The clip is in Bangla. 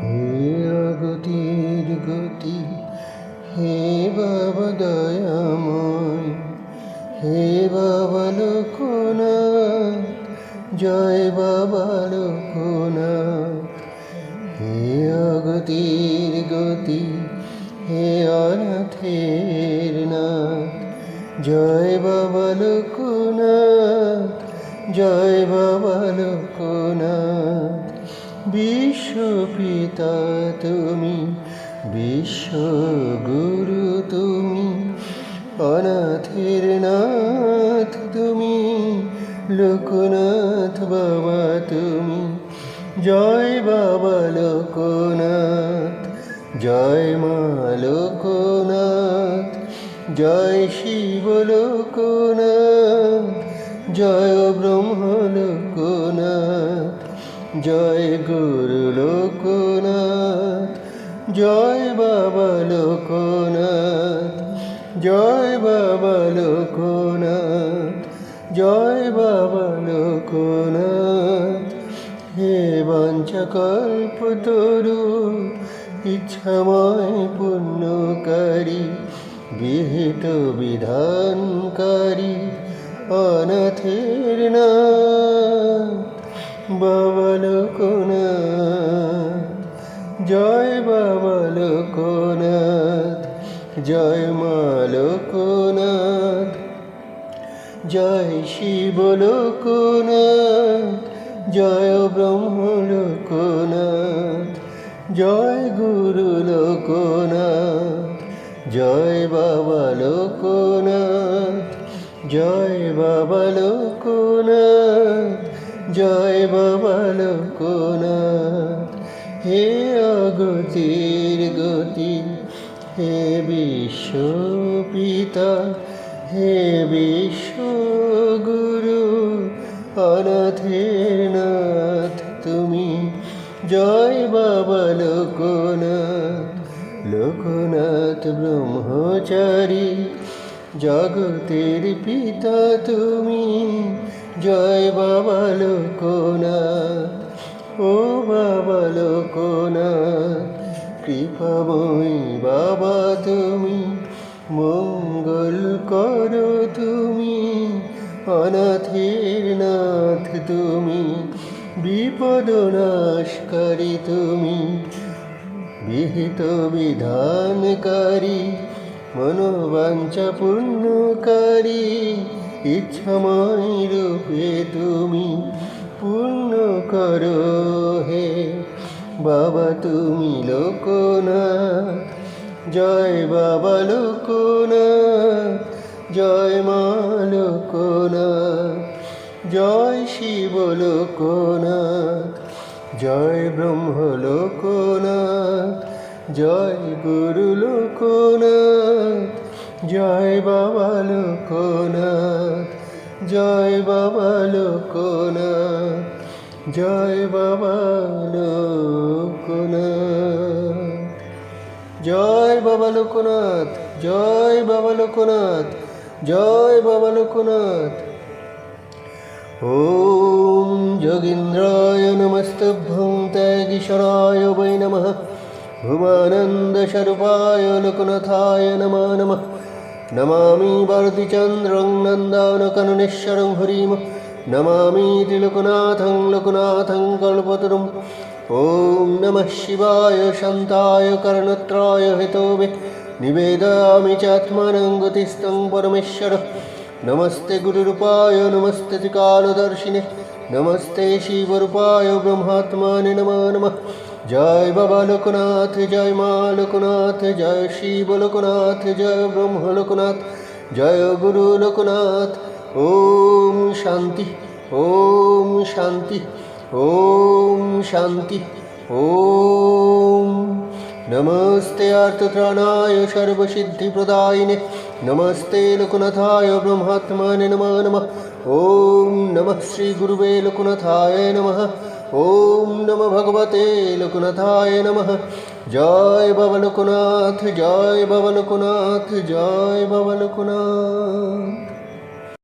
হে অগতির গতি, হে বাবা দয়াময়, হে বাবা লোকনাথ জয় বাবা লোকনাথ হে অগতির গতি, হে অনাথের নাথ, জয় বাবা লোকনাথ জয় বাবা লোকনাথ বিশ্বপিতা তুমি, বিশ্বগুরু তুমি, অনাথের নাথ তুমি, লোকনাথ বাবা তুমি, জয় বাবা লোকনাথ, জয় মা লোকনাথ, জয় শিব লোকনাথ, জয় ব্রহ্ম লোকনাথ জয় গুরু লোকনাথ, জয় বাবা লোকনাথ, জয় বাবা লোকনাথ, জয় বাবা লোকনাথ। হে বাঞ্চকল্প তরু, ইচ্ছাময় পুণ্যকারী বিহিত বিধানকারী, অনাথের নাথ বাবা লোকনাথ জয় বাবা লোকনাথ জয় মা লোকনাথ জয় শিব লোকনাথ জয় ব্রহ্ম লোকনাথ জয় গুরু লোকনাথ জয় বাবা লোকনাথ জয় বাবা লোকনাথ জয় বাবা লোকনাথ হে অগতির গতি, হে বিশ্ব পিতা, হে বিশ্বগুরু অনাথের নাথ তুমি। জয় বাবা লোকনাথ লোকনাথ ব্রহ্মচারী, জগতের পিতা তুমি। জয় বাবা লোকনাথ, ও বাবা লোকনাথ কৃপাময়ী বাবা তুমি, মঙ্গল করো তুমি, অনাথের নাথ তুমি, বিপদ নাশকারী তুমি, বিহিত বিধানকারী মনোবাঞ্ছা পূর্ণকারী ইচ্ছাময় রূপে তুমি পূর্ণ করো হে। বাবা তুমি লোকনাথ, জয় বাবা লোকনাথ, জয় মা লোকনাথ, জয় শিব লোকনাথ, জয় ব্রহ্ম লোকনাথ, জয় গুরু লোকনাথ, জয় বাবা লোকনাথ। জয় বাবা লোকনাথ জয় বাবা লোকনাথ জয় বাবা লোকনাথ জয় বাবা লোকনাথ জয় বাবা লোকনাথ ॐ जोगीन्द्राय नमस्तभ्यं तैगीश्वराय वै नमः भुवानन्दस्वरूपाय लोकनाथाय नमो नमः नमामि भारतीचन्द्रं नन्दानकननेश्वरं हरिं नमामि त्रिलोकनाथं लोकनाथं कल्पतरुम् ॐ नमः शिवाय शान्ताय कर्णत्राय हेतोवे निवेदयामि च आत्मानं गतिस्तं परमेश्वर नमस्ते गुरुरूपाय नमस्ते त्रिकालदर्शिने नमस्ते शिवरूपाय ब्रह्मात्माने नमो नमः জয় বাবা লোকনাথ, জয় মা লোকনাথ, জয় শিব লোকনাথ, জয় ব্রহ্ম লোকনাথ, জয় গুরু লোকনাথ। ওম শান্তি ওম শান্তি ওম শান্তি, ওম। নমস্তে আর্তত্রাণায় সর্বসিদ্ধিপ্রদায়িনে, নমস্তে লোকনাথায় ব্রহ্মাত্মনে নম নম। ওম নমঃ শ্রীগুরুবে লোকনাথায় নমঃ। ओम नम भगवते लोकनाथाय नमः। जय बबलकुनाथ जय बबलकुनाथ जय बबलकुनाथ